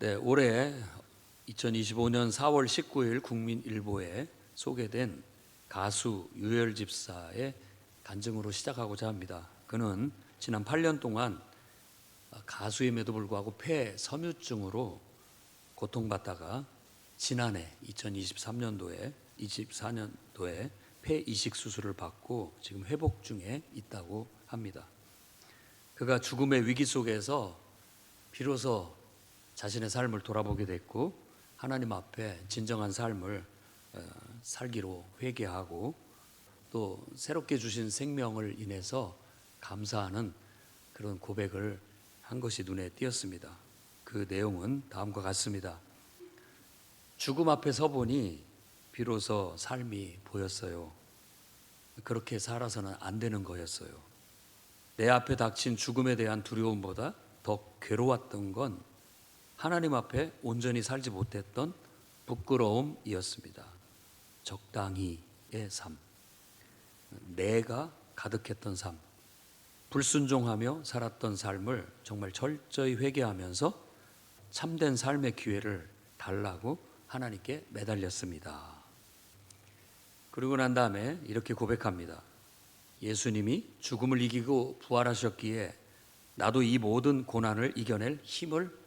네, 올해 2025년 4월 19일 국민일보에 소개된 가수 유열 집사의 간증으로 시작하고자 합니다. 그는 지난 8년 동안 가수임에도 불구하고 폐 섬유증으로 고통받다가 지난해 2023년도에 24년도에 폐 이식 수술을 받고 지금 회복 중에 있다고 합니다. 그가 죽음의 위기 속에서 비로소 자신의 삶을 돌아보게 됐고 하나님 앞에 진정한 삶을 어, 살기로 회개하고 또 새롭게 주신 생명을 인해서 감사하는 그런 고백을 한 것이 눈에 띄었습니다. 그 내용은 다음과 같습니다. 죽음 앞에 서보니 비로소 삶이 보였어요. 그렇게 살아서는 안 되는 거였어요. 내 앞에 닥친 죽음에 대한 두려움보다 더 괴로웠던 건 하나님 앞에 온전히 살지 못했던 부끄러움이었습니다. 적당히의 삶, 내가 가득했던 삶, 불순종하며 살았던 삶을 정말 철저히 회개하면서 참된 삶의 기회를 달라고 하나님께 매달렸습니다. 그러고 난 다음에 이렇게 고백합니다. 예수님이 죽음을 이기고 부활하셨기에 나도 이 모든 고난을 이겨낼 힘을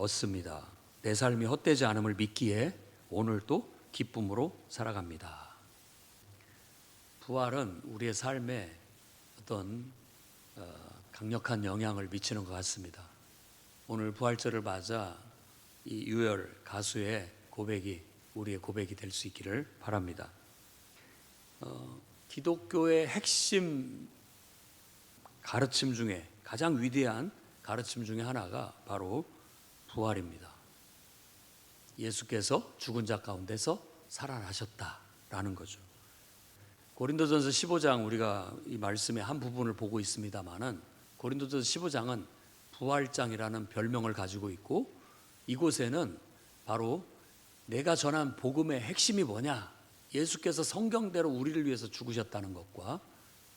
얻습니다. 내 삶이 헛되지 않음을 믿기에 오늘도 기쁨으로 살아갑니다. 부활은 우리의 삶에 어떤 어, 강력한 영향을 미치는 것 같습니다. 오늘 부활절을 맞아 이 유열 가수의 고백이 우리의 고백이 될 수 있기를 바랍니다. 어, 기독교의 핵심 가르침 중에 가장 위대한 가르침 중에 하나가 바로 부활입니다. 예수께서 죽은 자 가운데서 살아나셨다라는 거죠. 고린도전서 15장 우리가 이 말씀의 한 부분을 보고 있습니다만은 고린도전서 15장은 부활장이라는 별명을 가지고 있고 이곳에는 바로 내가 전한 복음의 핵심이 뭐냐? 예수께서 성경대로 우리를 위해서 죽으셨다는 것과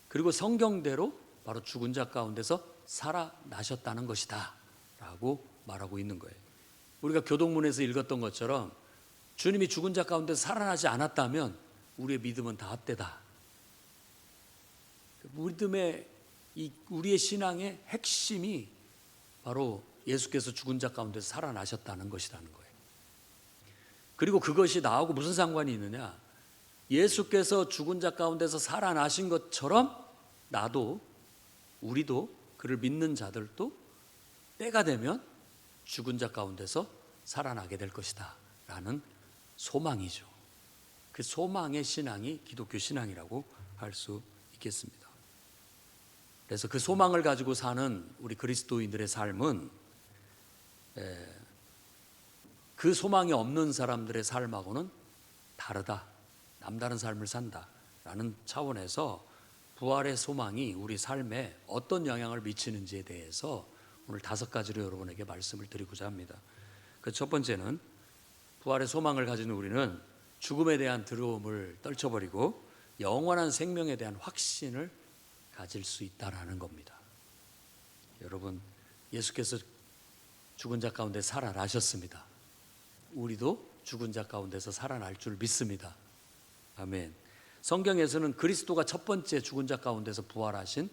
그리고 성경대로 바로 죽은 자 가운데서 살아나셨다는 것이다. 라고 말하고 있는 거예요. 우리가 교동문에서 읽었던 것처럼 주님이 죽은 자 가운데 살아나지 않았다면 우리의 믿음은 다 헛되다. 믿음의 이 우리의 신앙의 핵심이 바로 예수께서 죽은 자 가운데 살아나셨다는 것이라는 거예요. 그리고 그것이 나하고 무슨 상관이 있느냐? 예수께서 죽은 자 가운데서 살아나신 것처럼 나도 우리도 그를 믿는 자들도 때가 되면 죽은 자 가운데서 살아나게 될 것이다. 라는 소망이죠. 그 소망의 신앙이 기독교 신앙이라고 할 수 있겠습니다. 그래서 그 소망을 가지고 사는 우리 그리스도인들의 삶은 그 소망이 없는 사람들의 삶하고는 다르다. 남다른 삶을 산다. 라는 차원에서 부활의 소망이 우리 삶에 어떤 영향을 미치는지에 대해서 오늘 다섯 가지로 여러분에게 말씀을 드리고자 합니다. 그 첫 번째는 부활의 소망을 가진 우리는 죽음에 대한 두려움을 떨쳐버리고 영원한 생명에 대한 확신을 가질 수 있다라는 겁니다. 여러분, 예수께서 죽은 자 가운데 살아나셨습니다. 우리도 죽은 자 가운데서 살아날 줄 믿습니다. 아멘. 성경에서는 그리스도가 첫 번째 죽은 자 가운데서 부활하신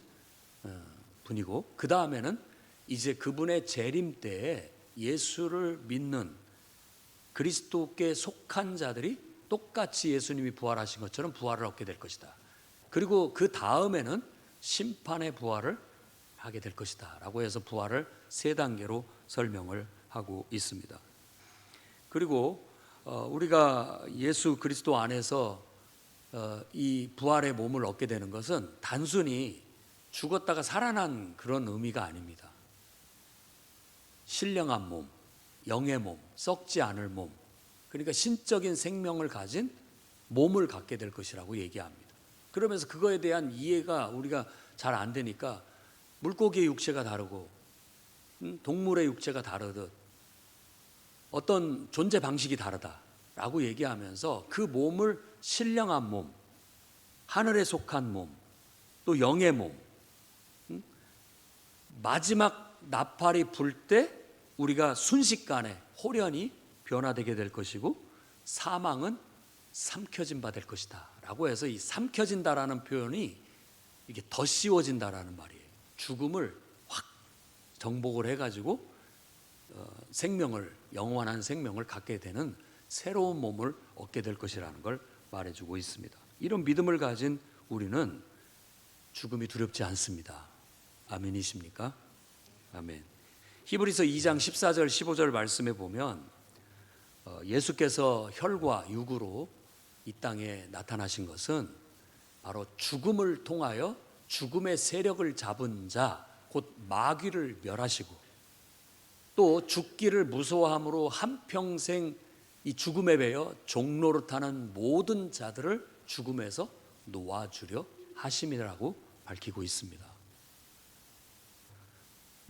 어, 분이고 그 다음에는 이제 그분의 재림 때에 예수를 믿는 그리스도께 속한 자들이 똑같이 예수님이 부활하신 것처럼 부활을 얻게 될 것이다. 그리고 그 다음에는 심판의 부활을 하게 될 것이다. 라고 해서 부활을 세 단계로 설명을 하고 있습니다. 그리고 어, 우리가 예수 그리스도 안에서 어, 이 부활의 몸을 얻게 되는 것은 단순히 죽었다가 살아난 그런 의미가 아닙니다. 신령한 몸, 영의 몸, 썩지 않을 몸, 그러니까 신적인 생명을 가진 몸을 갖게 될 것이라고 얘기합니다. 그러면서 그거에 대한 이해가 우리가 잘 안 되니까 물고기의 육체가 다르고 음, 동물의 육체가 다르듯 어떤 존재 방식이 다르다라고 얘기하면서 그 몸을 신령한 몸, 하늘에 속한 몸, 또 영의 몸, 음, 마지막 나팔이 불 때 우리가 순식간에 호련히 변화되게 될 것이고 사망은 삼켜진 바 될 것이다. 라고 해서 이 삼켜진다라는 표현이 이게 더 씌워진다라는 말이에요. 죽음을 확 정복을 해가지고 어, 생명을 영원한 생명을 갖게 되는 새로운 몸을 얻게 될 것이라는 걸 말해주고 있습니다. 이런 믿음을 가진 우리는 죽음이 두렵지 않습니다. 아멘이십니까? 아멘. 히브리서 2장 14절 15절 말씀에 보면 어, 예수께서 혈과 육으로 이 땅에 나타나신 것은 바로 죽음을 통하여 죽음의 세력을 잡은 자, 곧 마귀를 멸하시고 또 죽기를 무서워함으로 한평생 이 죽음에 배어 종로를 타는 모든 자들을 죽음에서 놓아주려 하심이라고 밝히고 있습니다.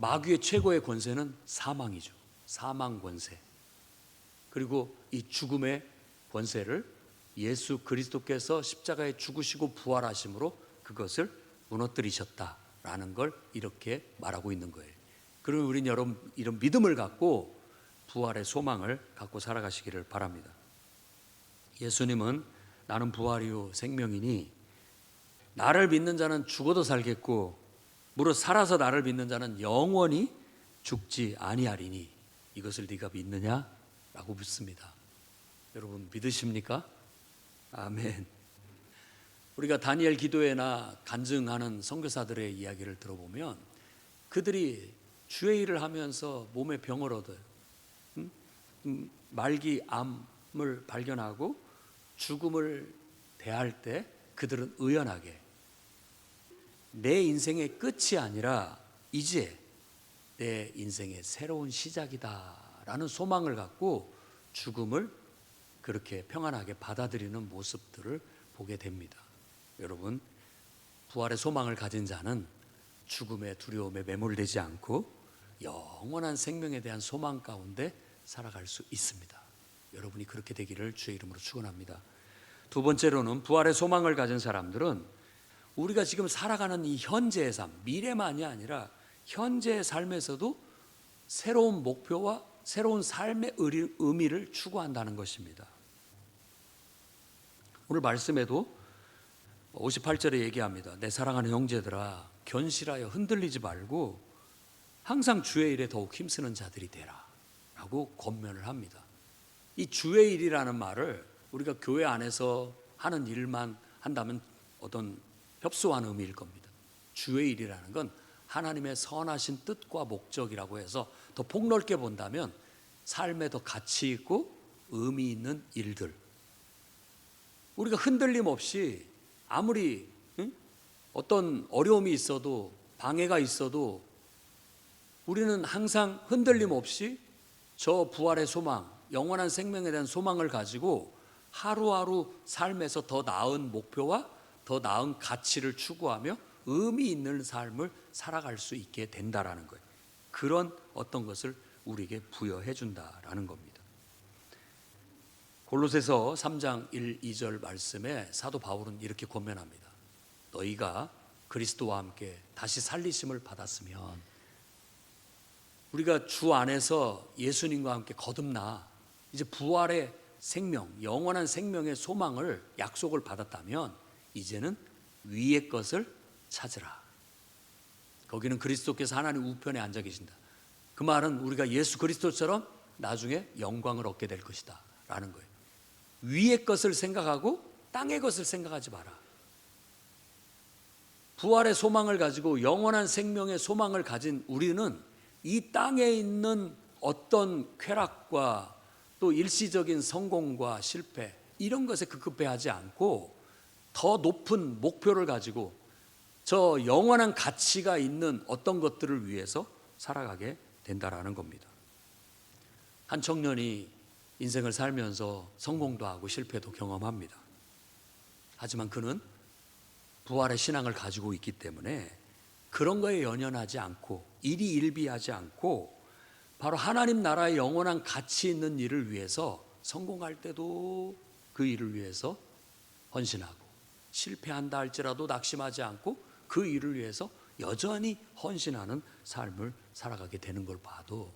마귀의 최고의 권세는 사망이죠. 사망 권세. 그리고 이 죽음의 권세를 예수 그리스도께서 십자가에 죽으시고 부활하심으로 그것을 무너뜨리셨다라는 걸 이렇게 말하고 있는 거예요. 그러면 우리는 여러분 이런 믿음을 갖고 부활의 소망을 갖고 살아가시기를 바랍니다. 예수님은 나는 부활이요 생명이니 나를 믿는 자는 죽어도 살겠고 무릇 살아서 나를 믿는 자는 영원히 죽지 아니하리니 이것을 네가 믿느냐? 라고 묻습니다. 여러분 믿으십니까? 아멘. 우리가 다니엘 기도회나 간증하는 선교사들의 이야기를 들어보면 그들이 주의 일을 하면서 몸에 병을 얻어요. 음? 음, 말기 암을 발견하고 죽음을 대할 때 그들은 의연하게 내 인생의 끝이 아니라 이제 내 인생의 새로운 시작이다라는 소망을 갖고 죽음을 그렇게 평안하게 받아들이는 모습들을 보게 됩니다. 여러분, 부활의 소망을 가진 자는 죽음의 두려움에 매몰되지 않고 영원한 생명에 대한 소망 가운데 살아갈 수 있습니다. 여러분이 그렇게 되기를 주의 이름으로 축원합니다. 두 번째로는 부활의 소망을 가진 사람들은 우리가 지금 살아가는 이 현재의 삶, 미래만이 아니라 현재의 삶에서도 새로운 목표와 새로운 삶의 의미를 추구한다는 것입니다. 오늘 말씀에도 58절에 얘기합니다. 내 사랑하는 형제들아, 견실하여 흔들리지 말고 항상 주의 일에 더욱 힘쓰는 자들이 되라. 라고 권면을 합니다. 이 주의 일이라는 말을 우리가 교회 안에서 하는 일만 한다면 어떤 협소한 의미일 겁니다. 주의 일이라는 건 하나님의 선하신 뜻과 목적이라고 해서 더 폭넓게 본다면 삶에 더 가치 있고 의미 있는 일들. 우리가 흔들림 없이 아무리 응? 어떤 어려움이 있어도 방해가 있어도 우리는 항상 흔들림 없이 저 부활의 소망, 영원한 생명에 대한 소망을 가지고 하루하루 삶에서 더 나은 목표와 더 나은 가치를 추구하며 의미 있는 삶을 살아갈 수 있게 된다라는 거예요. 그런 어떤 것을 우리에게 부여해 준다라는 겁니다. 골로새서 3장 1, 2절 말씀에 사도 바울은 이렇게 권면합니다. 너희가 그리스도와 함께 다시 살리심을 받았으면 우리가 주 안에서 예수님과 함께 거듭나 이제 부활의 생명, 영원한 생명의 소망을 약속을 받았다면 이제는 위의 것을 찾으라. 거기는 그리스도께서 하나님 우편에 앉아 계신다. 그 말은 우리가 예수 그리스도처럼 나중에 영광을 얻게 될 것이다. 라는 거예요. 위의 것을 생각하고 땅의 것을 생각하지 마라. 부활의 소망을 가지고 영원한 생명의 소망을 가진 우리는 이 땅에 있는 어떤 쾌락과 또 일시적인 성공과 실패 이런 것에 급급해하지 않고 더 높은 목표를 가지고 저 영원한 가치가 있는 어떤 것들을 위해서 살아가게 된다라는 겁니다. 한 청년이 인생을 살면서 성공도 하고 실패도 경험합니다. 하지만 그는 부활의 신앙을 가지고 있기 때문에 그런 거에 연연하지 않고 일이 일비하지 않고 바로 하나님 나라의 영원한 가치 있는 일을 위해서 성공할 때도 그 일을 위해서 헌신하고 실패한다 할지라도 낙심하지 않고 그 일을 위해서 여전히 헌신하는 삶을 살아가게 되는 걸 봐도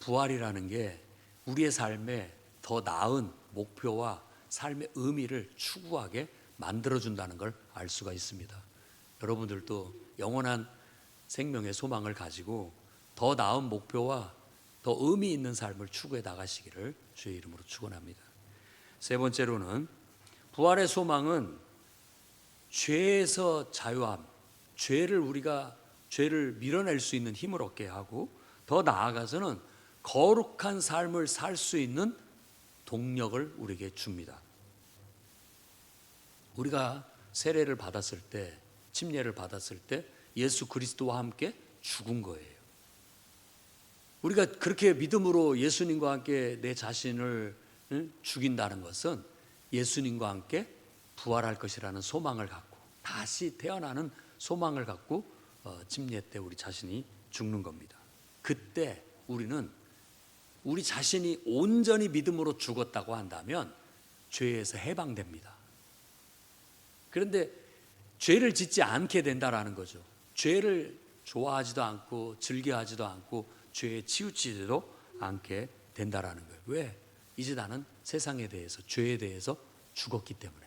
부활이라는 게 우리의 삶에 더 나은 목표와 삶의 의미를 추구하게 만들어준다는 걸 알 수가 있습니다. 여러분들도 영원한 생명의 소망을 가지고 더 나은 목표와 더 의미 있는 삶을 추구해 나가시기를 주의 이름으로 축원합니다. 세 번째로는 부활의 소망은 죄에서 자유함, 죄를 우리가 죄를 밀어낼 수 있는 힘을 얻게 하고 더 나아가서는 거룩한 삶을 살 수 있는 동력을 우리에게 줍니다. 우리가 세례를 받았을 때, 침례를 받았을 때 예수 그리스도와 함께 죽은 거예요. 우리가 그렇게 믿음으로 예수님과 함께 내 자신을 응? 죽인다는 것은 예수님과 함께 부활할 것이라는 소망을 갖고 다시 태어나는 소망을 갖고 어, 침례 때 우리 자신이 죽는 겁니다. 그때 우리는 우리 자신이 온전히 믿음으로 죽었다고 한다면 죄에서 해방됩니다. 그런데 죄를 짓지 않게 된다라는 거죠. 죄를 좋아하지도 않고 즐겨하지도 않고 죄에 치우치지도 않게 된다라는 거예요. 왜? 이제 나는 세상에 대해서 죄에 대해서 죽었기 때문에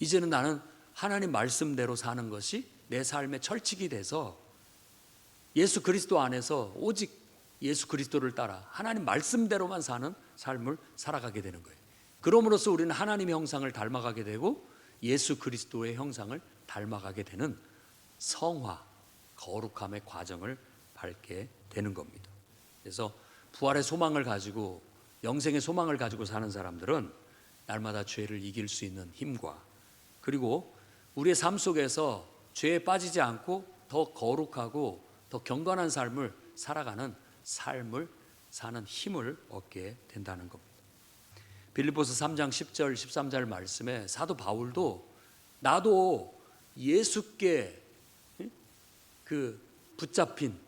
이제는 나는 하나님 말씀대로 사는 것이 내 삶의 철칙이 돼서 예수 그리스도 안에서 오직 예수 그리스도를 따라 하나님 말씀대로만 사는 삶을 살아가게 되는 거예요. 그럼으로써 우리는 하나님의 형상을 닮아가게 되고 예수 그리스도의 형상을 닮아가게 되는 성화, 거룩함의 과정을 밟게 되는 겁니다. 그래서 부활의 소망을 가지고 영생의 소망을 가지고 사는 사람들은 날마다 죄를 이길 수 있는 힘과 그리고 우리의 삶 속에서 죄에 빠지지 않고 더 거룩하고 더 경건한 삶을 살아가는 삶을 사는 힘을 얻게 된다는 겁니다. 빌립보서 3장 10절 13절 말씀에 사도 바울도 나도 예수께 그 붙잡힌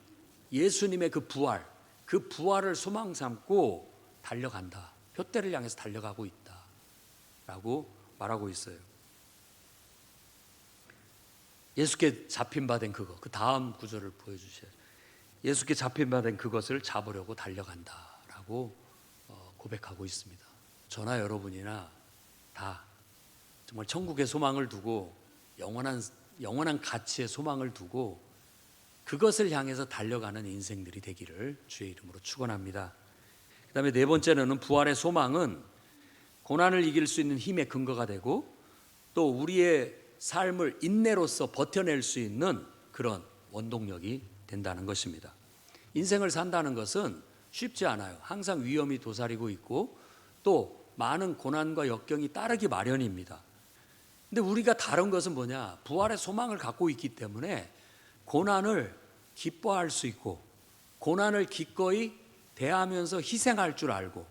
예수님의 그 부활 그 부활을 소망 삼고 달려간다. 표대를 향해서 달려가고 있다 라고 말하고 있어요. 예수께 잡힌 바 된 그거 그 다음 구절을 보여 주셔야 예수께 잡힌 바 된 그것을 잡으려고 달려간다라고 어, 고백하고 있습니다. 저나 여러분이나 다 정말 천국의 소망을 두고 영원한 영원한 가치의 소망을 두고 그것을 향해서 달려가는 인생들이 되기를 주의 이름으로 축원합니다. 그다음에 네 번째는 부활의 소망은 고난을 이길 수 있는 힘의 근거가 되고 또 우리의 삶을 인내로서 버텨낼 수 있는 그런 원동력이 된다는 것입니다. 인생을 산다는 것은 쉽지 않아요. 항상 위험이 도사리고 있고 또 많은 고난과 역경이 따르기 마련입니다. 근데 우리가 다른 것은 뭐냐? 부활의 소망을 갖고 있기 때문에 고난을 기뻐할 수 있고 고난을 기꺼이 대하면서 희생할 줄 알고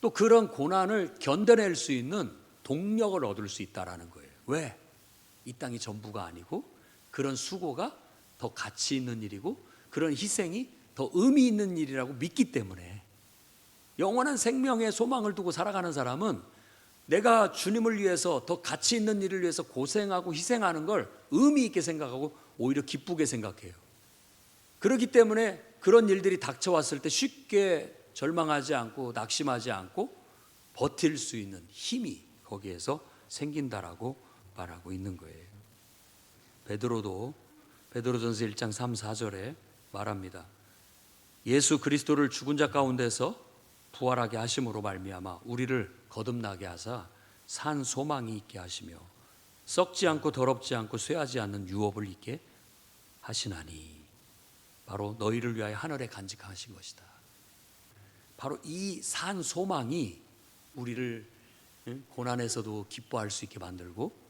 또 그런 고난을 견뎌낼 수 있는 동력을 얻을 수 있다라는 거예요. 왜? 이 땅이 전부가 아니고 그런 수고가 더 가치 있는 일이고 그런 희생이 더 의미 있는 일이라고 믿기 때문에 영원한 생명의 소망을 두고 살아가는 사람은 내가 주님을 위해서 더 가치 있는 일을 위해서 고생하고 희생하는 걸 의미 있게 생각하고 오히려 기쁘게 생각해요. 그렇기 때문에 그런 일들이 닥쳐왔을 때 쉽게 절망하지 않고 낙심하지 않고 버틸 수 있는 힘이 거기에서 생긴다라고 말하고 있는 거예요. 베드로도 베드로전서 1장 3, 4절에 말합니다. 예수 그리스도를 죽은 자 가운데서 부활하게 하심으로 말미암아 우리를 거듭나게 하사 산 소망이 있게 하시며 썩지 않고 더럽지 않고 쇠하지 않는 유업을 있게 하시나니 바로 너희를 위하여 하늘에 간직하신 것이다. 바로 이 산 소망이 우리를 고난에서도 기뻐할 수 있게 만들고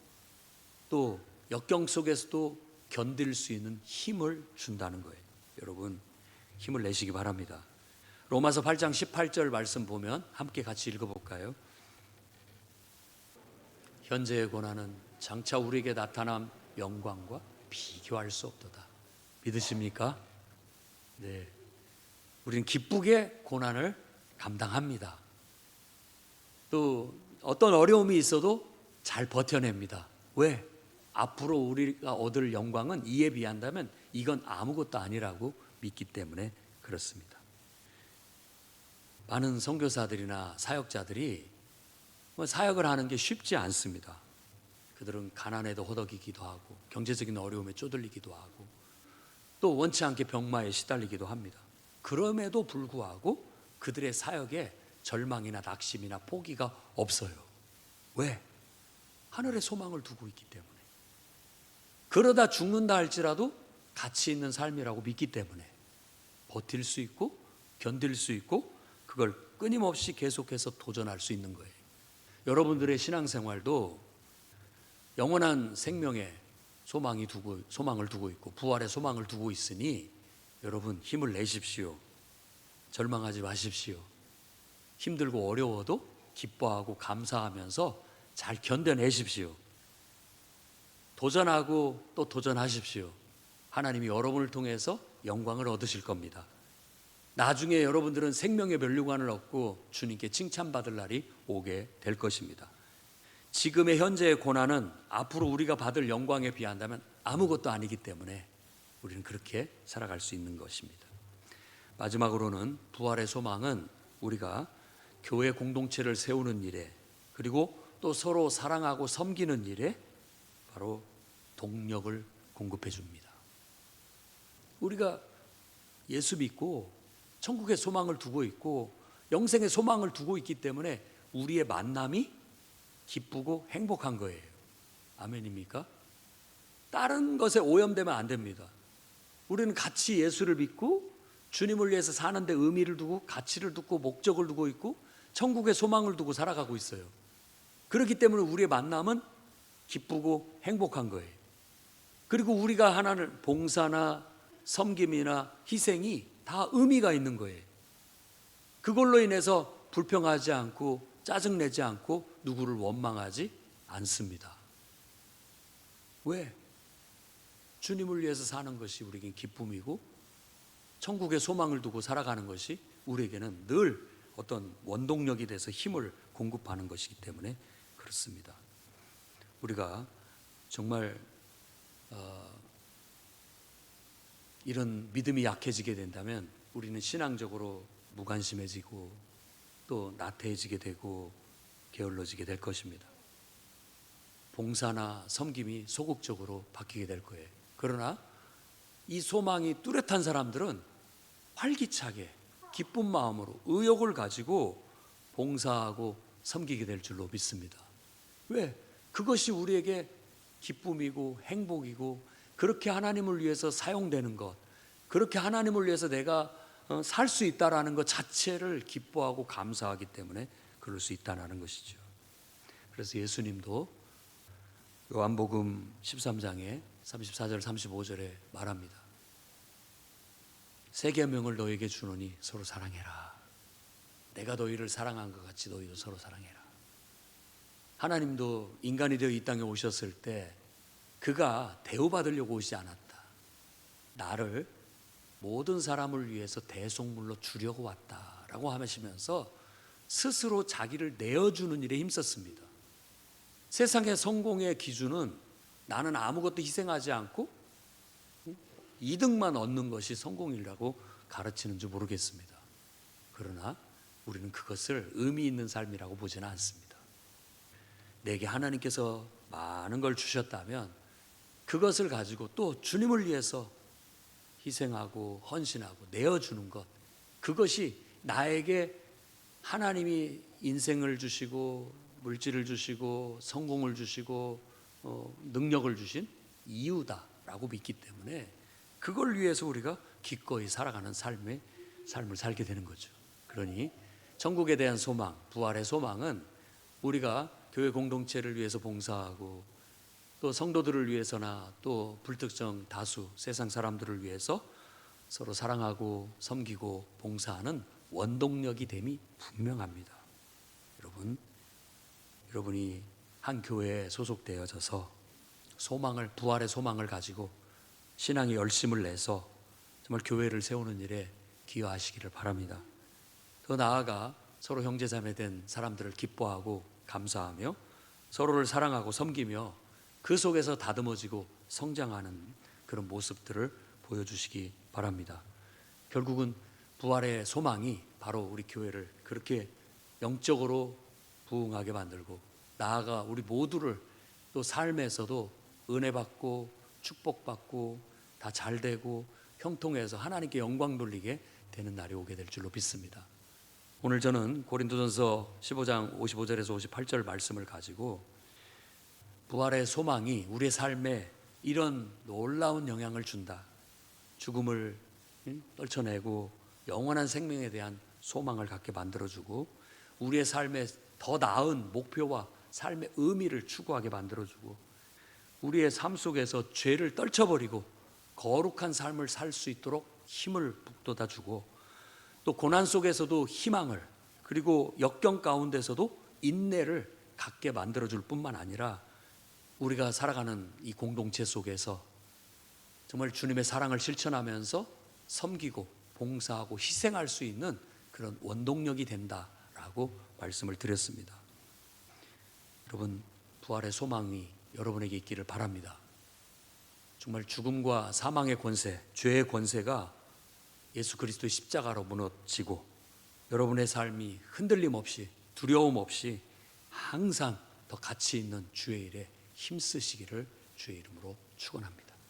또 역경 속에서도 견딜 수 있는 힘을 준다는 거예요. 여러분 힘을 내시기 바랍니다. 로마서 8장 18절 말씀 보면 함께 같이 읽어 볼까요? 현재의 고난은 장차 우리에게 나타난 영광과 비교할 수 없도다. 믿으십니까? 네. 우리는 기쁘게 고난을 감당합니다. 또 어떤 어려움이 있어도 잘 버텨냅니다. 왜? 앞으로 우리가 얻을 영광은 이에 비한다면 이건 아무것도 아니라고 믿기 때문에 그렇습니다. 많은 선교사들이나 사역자들이 뭐 사역을 하는 게 쉽지 않습니다. 그들은 가난에도 허덕이기도 하고 경제적인 어려움에 쪼들리기도 하고 또 원치 않게 병마에 시달리기도 합니다. 그럼에도 불구하고 그들의 사역에 절망이나 낙심이나 포기가 없어요. 왜? 하늘의 소망을 두고 있기 때문에. 그러다 죽는다 할지라도 가치 있는 삶이라고 믿기 때문에 버틸 수 있고 견딜 수 있고 그걸 끊임없이 계속해서 도전할 수 있는 거예요. 여러분들의 신앙생활도 영원한 생명에 소망이 두고 소망을 두고 있고 부활의 소망을 두고 있으니 여러분 힘을 내십시오. 절망하지 마십시오. 힘들고 어려워도 기뻐하고 감사하면서 잘 견뎌내십시오. 도전하고 또 도전하십시오. 하나님이 여러분을 통해서 영광을 얻으실 겁니다. 나중에 여러분들은 생명의 면류관을 얻고 주님께 칭찬받을 날이 오게 될 것입니다. 지금의 현재의 고난은 앞으로 우리가 받을 영광에 비한다면 아무것도 아니기 때문에 우리는 그렇게 살아갈 수 있는 것입니다. 마지막으로는 부활의 소망은 우리가 교회 공동체를 세우는 일에 그리고 또 서로 사랑하고 섬기는 일에 바로 동력을 공급해 줍니다. 우리가 예수 믿고 천국의 소망을 두고 있고 영생의 소망을 두고 있기 때문에 우리의 만남이 기쁘고 행복한 거예요. 아멘입니까? 다른 것에 오염되면 안 됩니다. 우리는 같이 예수를 믿고 주님을 위해서 사는데 의미를 두고 가치를 두고 목적을 두고 있고 천국의 소망을 두고 살아가고 있어요. 그렇기 때문에 우리의 만남은 기쁘고 행복한 거예요. 그리고 우리가 하나는 봉사나 섬김이나 희생이 다 의미가 있는 거예요. 그걸로 인해서 불평하지 않고 짜증내지 않고 누구를 원망하지 않습니다. 왜? 주님을 위해서 사는 것이 우리에겐 기쁨이고 천국의 소망을 두고 살아가는 것이 우리에게는 늘 어떤 원동력이 돼서 힘을 공급하는 것이기 때문에 그렇습니다. 우리가 정말 어, 이런 믿음이 약해지게 된다면 우리는 신앙적으로 무관심해지고 또 나태해지게 되고 게을러지게 될 것입니다. 봉사나 섬김이 소극적으로 바뀌게 될 거예요. 그러나 이 소망이 뚜렷한 사람들은 활기차게 기쁜 마음으로 의욕을 가지고 봉사하고 섬기게 될 줄로 믿습니다. 왜? 그것이 우리에게 기쁨이고 행복이고 그렇게 하나님을 위해서 사용되는 것, 그렇게 하나님을 위해서 내가 어, 살수 있다라는 것 자체를 기뻐하고 감사하기 때문에 그럴 수 있다는 것이죠. 그래서 예수님도 요한복음 13장에 34절 35절에 말합니다. 세 계명을 너에게 주노니 서로 사랑해라. 내가 너희를 사랑한 것 같이 너희도 서로 사랑해라. 하나님도 인간이 되어 이 땅에 오셨을 때 그가 대우받으려고 오지 않았다. 나를 모든 사람을 위해서 대속물로 주려고 왔다라고 하시면서 스스로 자기를 내어주는 일에 힘썼습니다. 세상의 성공의 기준은 나는 아무것도 희생하지 않고 이득만 얻는 것이 성공이라고 가르치는지 모르겠습니다. 그러나 우리는 그것을 의미 있는 삶이라고 보지는 않습니다. 내게 하나님께서 많은 걸 주셨다면 그것을 가지고 또 주님을 위해서 희생하고 헌신하고 내어주는 것 그것이 나에게 하나님이 인생을 주시고 물질을 주시고 성공을 주시고 어, 능력을 주신 이유다라고 믿기 때문에 그걸 위해서 우리가 기꺼이 살아가는 삶의 삶을 살게 되는 거죠. 그러니 천국에 대한 소망, 부활의 소망은 우리가 교회 공동체를 위해서 봉사하고 또 성도들을 위해서나 또 불특정 다수 세상 사람들을 위해서 서로 사랑하고 섬기고 봉사하는 원동력이 됨이 분명합니다. 여러분, 여러분이 한 교회에 소속되어져서 소망을 부활의 소망을 가지고 신앙의 열심을 내서 정말 교회를 세우는 일에 기여하시기를 바랍니다. 더 나아가 서로 형제자매 된 사람들을 기뻐하고 감사하며 서로를 사랑하고 섬기며 그 속에서 다듬어지고 성장하는 그런 모습들을 보여주시기 바랍니다. 결국은 부활의 소망이 바로 우리 교회를 그렇게 영적으로 부흥하게 만들고 나아가 우리 모두를 또 삶에서도 은혜 받고 축복받고 다 잘 되고 형통해서 하나님께 영광 돌리게 되는 날이 오게 될 줄로 믿습니다. 오늘 저는 고린도전서 15장 55절에서 58절 말씀을 가지고 부활의 소망이 우리의 삶에 이런 놀라운 영향을 준다. 죽음을 응? 떨쳐내고 영원한 생명에 대한 소망을 갖게 만들어주고 우리의 삶에 더 나은 목표와 삶의 의미를 추구하게 만들어주고 우리의 삶 속에서 죄를 떨쳐버리고 거룩한 삶을 살 수 있도록 힘을 북돋아주고 또 고난 속에서도 희망을 그리고 역경 가운데서도 인내를 갖게 만들어 줄 뿐만 아니라 우리가 살아가는 이 공동체 속에서 정말 주님의 사랑을 실천하면서 섬기고 봉사하고 희생할 수 있는 그런 원동력이 된다라고 말씀을 드렸습니다. 여러분 부활의 소망이 여러분에게 있기를 바랍니다. 정말 죽음과 사망의 권세, 죄의 권세가 예수 그리스도의 십자가로 무너지고 여러분의 삶이 흔들림 없이 두려움 없이 항상 더 가치 있는 주의 일에 힘쓰시기를 주의 이름으로 축원합니다.